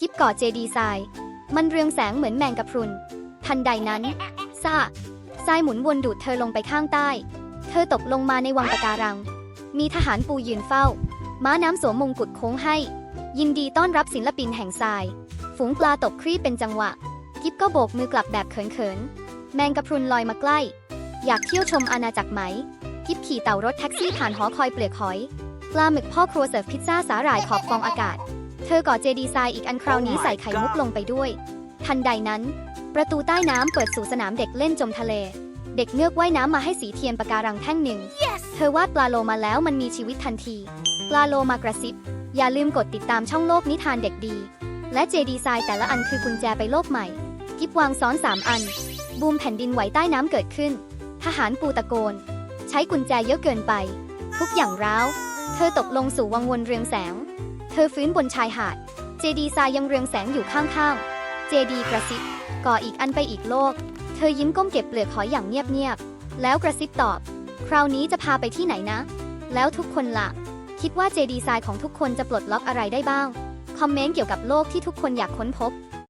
กิฟก่อเจดีทราย มันเรืองแสงเหมือนแมงกะพรุน ทันใดนั้นซ่าทรายหมุนวนดูดเธอลงไปข้างใต้ เธอตกลงมาในวังปะการัง มีทหารปูยืนเฝ้า ม้าน้ำสวมมงกุฎโค้งให้ ยินดีต้อนรับศิลปินแห่งทราย ฝูงปลาตกครีบเป็นจังหวะ กิฟก็โบกมือกลับแบบเขินๆ แมงกะพรุนลอยมาใกล้ อยากเที่ยวชมอาณาจักรไหม กิฟขี่เต่ารถแท็กซี่ผ่านหอคอยเปลือกหอย ปลาหมึกพ่อครัวเสิร์ฟพิซซ่าสาหร่ายขอบฟองอากาศ เธอก่อเจดีไซน์อีกอันคราวนี้ใส่ไข่มุกลงไปด้วย ทันใดนั้น ประตูใต้น้ำเปิดสู่สนามเด็กเล่นจมทะเล เด็กเงือกว่ายน้ำมาให้สีเทียนปะการังแท่งหนึ่งเธอวาดปลาโลมาแล้วมันมีชีวิตทันที ปลาโลมากระซิบ อย่าลืมกดติดตามช่องโลกนิทานเด็กดี และเจดีไซน์แต่ละอันคือกุญแจไปโลกใหม่ กิฟวางซ้อนสามอัน บูมแผ่นดินไหวใต้น้ำเกิดขึ้น ทหารปูตะโกน ใช้กุญแจเยอะเกินไป ทุกอย่างร้าว เธอตกลงสู่วังวนเรืองแสง เธอฟื้นบนชายหาด เจดีทรายยังเรืองแสงอยู่ข้างๆ เจดีกระซิบ ก่ออีกอันไปอีกโลก เธอยิ้มก้มเก็บเปลือกหอยอย่างเงียบๆ แล้วกระซิบตอบ คราวนี้จะพาไปที่ไหนนะ แล้วทุกคนล่ะ คิดว่าเจดีทรายของทุกคนจะปลดล็อกอะไรได้บ้าง คอมเมนต์เกี่ยวกับโลกที่ทุกคนอยากค้นพบ